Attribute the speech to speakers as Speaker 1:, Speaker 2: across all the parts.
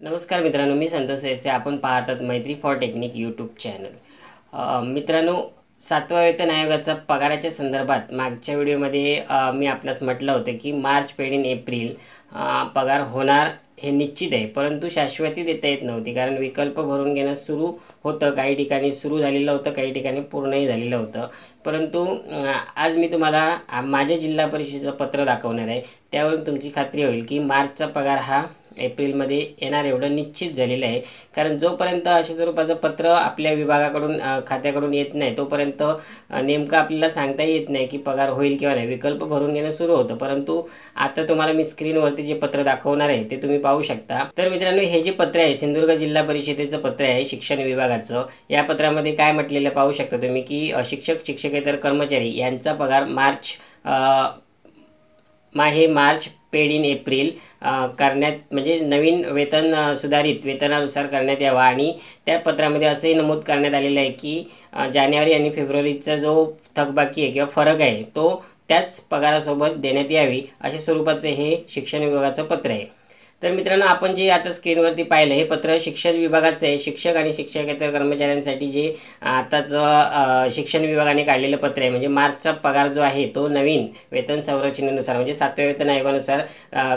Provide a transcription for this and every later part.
Speaker 1: नमस्कार मित्रांनो मी संतोष देसे आपण पाहतात मैत्री फॉर टेक्निक यूट्यूब चॅनल. मित्रांनो सातवा वेतन आयोगाचा पगाराच्या संदर्भात मागच्या व्हिडिओमध्ये मी आपल्यास म्हटलं होतं की मार्च पेढीन एप्रिल पगार होणार हे निश्चित आहे परंतु शाश्वती देता येत नव्हती कारण विकल्प भरून घेणं सुरू होतं काही ठिकाणी सुरू झालेलं होतं काही ठिकाणी पूर्णही झालेलं होतं. परंतु आज मी तुम्हाला माझ्या जिल्हा परिषदेचं पत्र दाखवणार आहे. त्यावरून तुमची खात्री होईल की मार्चचा पगार हा एप्रिलमध्ये येणार एवढं निश्चित झालेलं आहे. कारण जोपर्यंत अशा स्वरूपाचं पत्र आपल्या विभागाकडून खात्याकडून येत नाही तोपर्यंत नेमकं आपल्याला सांगता येत नाही की पगार होईल किंवा नाही. विकल्प भरून घेणं सुरू होतं. परंतु आता तुम्हाला मी स्क्रीनवरती जे पत्र दाखवणार आहे ते तुम्ही पाहू शकता. तर मित्रांनो हे जे पत्र आहे सिंधुदुर्ग जिल्हा परिषदेचं पत्र आहे शिक्षण विभागाचं. या पत्रामध्ये काय म्हटलेलं पाहू शकता तुम्ही की शिक्षक शिक्षकेतर कर्मचारी यांचा पगार मार्च माहे मा हे मार्च पेड इन एप्रिल करण्यात म्हणजे नवीन वेतन सुधारित वेतनानुसार करण्यात यावा. आणि त्या पत्रामध्ये असंही नमूद करण्यात आलेलं आहे की जानेवारी आणि फेब्रुवारीचा जो थकबाकी आहे किंवा फरक आहे तो त्याच पगारासोबत देण्यात यावी अशा स्वरूपाचे हे शिक्षण विभागाचं पत्र आहे. तर मित्रांनो आपण जे आता स्क्रीनवरती पाहिलं हे पत्र शिक्षण विभागाचं आहे. शिक्षक आणि शिक्षकेतर कर्मचाऱ्यांसाठी जे आताचं शिक्षण विभागाने काढलेलं पत्र आहे म्हणजे मार्चचा पगार जो आहे तो नवीन वेतन संरचनेनुसार म्हणजे सातव्या वेतन आयोगानुसार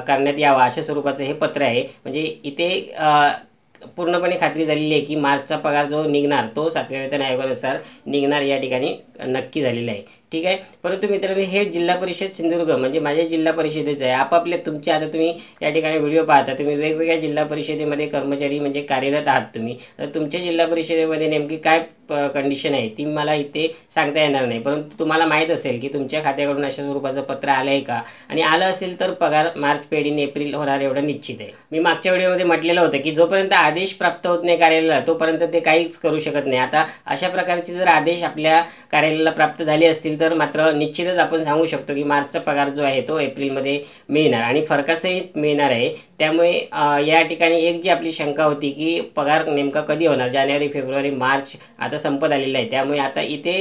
Speaker 1: करण्यात यावा अशा स्वरूपाचं हे पत्र आहे. म्हणजे इथे पूर्णपणे खात्री झालेली आहे की मार्चचा पगार जो निघणार तो सातव्या वेतन आयोगानुसार निघणार या ठिकाणी नक्की झालेला आहे. ठीक आहे? परंतु मित्रांनो हे जिल्हा परिषद सिंधुदुर्ग म्हणजे माझ्या जिल्हा परिषदेचं आहे. आपापल्या तुमचे आता तुम्ही या ठिकाणी व्हिडिओ पाहता तुम्ही वेगवेगळ्या जिल्हा परिषदेमध्ये कर्मचारी म्हणजे कार्यरत आहात तुम्ही. तर तुमच्या जिल्हा परिषदेमध्ये नेमकी काय कंडिशन आहे ती मला इथे सांगता येणार नाही. परंतु तुम्हाला माहीत असेल की तुमच्या खात्याकडून अशा स्वरूपाचं पत्र आलं आहे का? आणि आलं असेल तर पगार मार्च पेड एप्रिल होणार एवढं निश्चित आहे. मी मागच्या व्हिडिओमध्ये म्हटलेलं होतं की जोपर्यंत आदेश प्राप्त होत नाही कार्यालयाला तोपर्यंत ते काहीच करू शकत नाही. आता अशा प्रकारचे जर आदेश आपल्या कार्यालयाला प्राप्त झाले असतील तर मात्र निश्चितच आपण सांगू शकतो की मार्चचा पगार जो आहे तो एप्रिलमध्ये मिळणार आणि फरकासही मिळणार आहे. त्यामुळे या ठिकाणी एक जी आपली शंका होती की पगार नेमका कधी होणार? जानेवारी फेब्रुवारी मार्च आता संपत आलेलं आहे. त्यामुळे आता इथे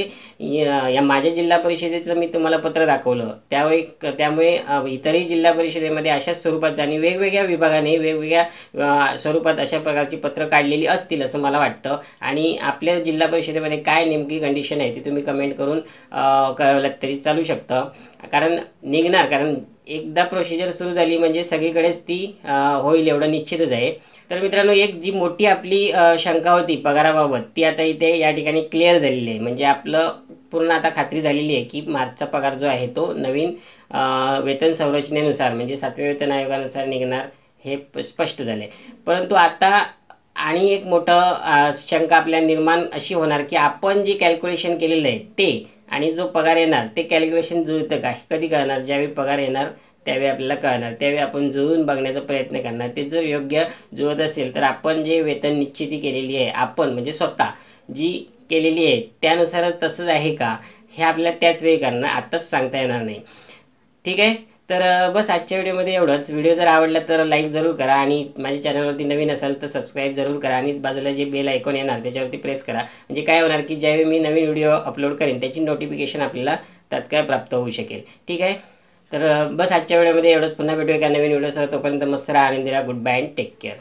Speaker 1: या माझ्या जिल्हा परिषदेचं मी तुम्हाला पत्र दाखवलं. त्यावेळी त्यामुळे इतरही जिल्हा परिषदेमध्ये अशाच स्वरूपात आणि वेगवेगळ्या विभागाने वेगवेगळ्या स्वरूपात अशा प्रकारची पत्र काढलेली असतील असं मला वाटतं. आणि आपल्या जिल्हा परिषदेमध्ये काय नेमकी कंडिशन आहे ती तुम्ही कमेंट करून अ, कळवलात तरी चालू शकतं. कारण निघणार कारण एकदा प्रोसिजर सुरू झाली म्हणजे सगळीकडेच ती होईल एवढं निश्चितच आहे. तर मित्रांनो एक जी मोठी आपली शंका होती पगाराबाबत ती आता इथे या ठिकाणी क्लिअर झालेली आहे. म्हणजे आपलं पूर्ण आता खात्री झालेली आहे की मार्चचा पगार जो आहे तो नवीन वेतन संरचनेनुसार म्हणजे सातव्या वेतन आयोगानुसार निघणार हे स्पष्ट झाले परंतु आता आणि एक मोठं शंका आपल्या निर्माण अशी होणार की आपण जे कॅल्क्युलेशन केलेलं आहे ते आणि जो पगार येणार ते कॅल्क्युलेशन जुळतं का? कधी कळणार? ज्यावेळी पगार येणार त्यावेळी आपल्याला कळणार. त्यावेळी आपण जुळून बघण्याचा प्रयत्न करणार. ते जर योग्य जुळत असेल तर आपण जे वेतन निश्चिती केलेली आहे आपण म्हणजे स्वतः जी केलेली आहे त्यानुसारच तसंच आहे का? हे आपल्याला त्याच वेळी करणार आत्ताच सांगता येणार नाही. ठीक आहे? तर बस आजच्या व्हिडिओमध्ये एवढंच. व्हिडिओ जर आवडला तर लाईक जरूर करा आणि माझ्या चॅनलवरती नवीन असाल तर सबस्क्राईब जरूर करा आणि बाजूला जे बेल ऐकून येणार त्याच्यावरती प्रेस करा. म्हणजे काय होणार की ज्यावेळी मी नवीन व्हिडिओ अपलोड करेन त्याची नोटिफिकेशन आपल्याला तात्काळ प्राप्त होऊ शकेल. ठीक आहे? तर बस आजच्या व्हिडिओमध्ये एवढंच. पुन्हा भेटूया एका नवीन व्हिडिओसह तोपर्यंत मस्त राहा आनंदी good bye and take care